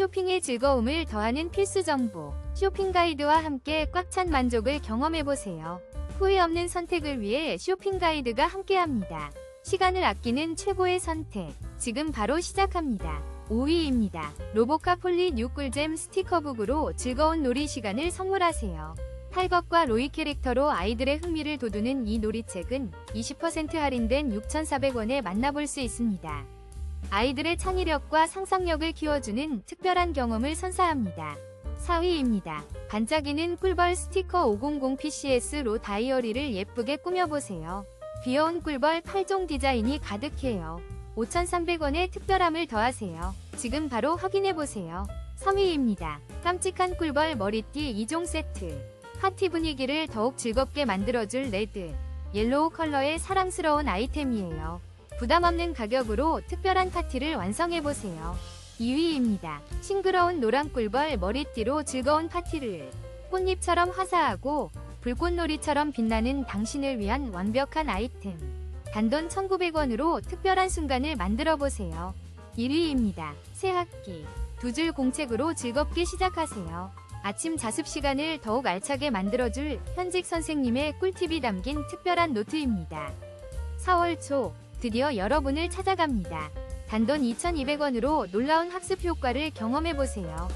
쇼핑의 즐거움을 더하는 필수 정보. 쇼핑 가이드와 함께 꽉 찬 만족을 경험해보세요. 후회 없는 선택을 위해 쇼핑 가이드가 함께합니다. 시간을 아끼는 최고의 선택. 지금 바로 시작합니다. 5위입니다. 로보카 폴리 뉴 꿀잼 스티커북으로 즐거운 놀이 시간을 선물하세요. 탈것과 로이 캐릭터로 아이들의 흥미를 돋우는 이 놀이책은 20% 할인된 6,400원에 만나볼 수 있습니다. 아이들의 창의력과 상상력을 키워주는 특별한 경험을 선사합니다. 4위입니다. 반짝이는 꿀벌 스티커 500 PCS로 다이어리를 예쁘게 꾸며보세요. 귀여운 꿀벌 8종 디자인이 가득해요. 5,300원의 특별함을 더하세요. 지금 바로 확인해보세요. 3위입니다. 깜찍한 꿀벌 머리띠 2종 세트. 파티 분위기를 더욱 즐겁게 만들어줄 레드, 옐로우 컬러의 사랑스러운 아이템이에요. 부담 없는 가격으로 특별한 파티를 완성해보세요. 2위입니다. 싱그러운 노란 꿀벌 머리띠로 즐거운 파티를 꽃잎처럼 화사하고 불꽃놀이처럼 빛나는 당신을 위한 완벽한 아이템. 단돈 1,900원으로 특별한 순간을 만들어 보세요. 1위입니다. 새 학기. 두 줄 공책으로 즐겁게 시작하세요. 아침 자습 시간을 더욱 알차게 만들어줄 현직 선생님의 꿀팁이 담긴 특별한 노트입니다. 4월 초 드디어 여러분을 찾아갑니다. 단돈 2,200원으로 놀라운 학습 효과를 경험해보세요.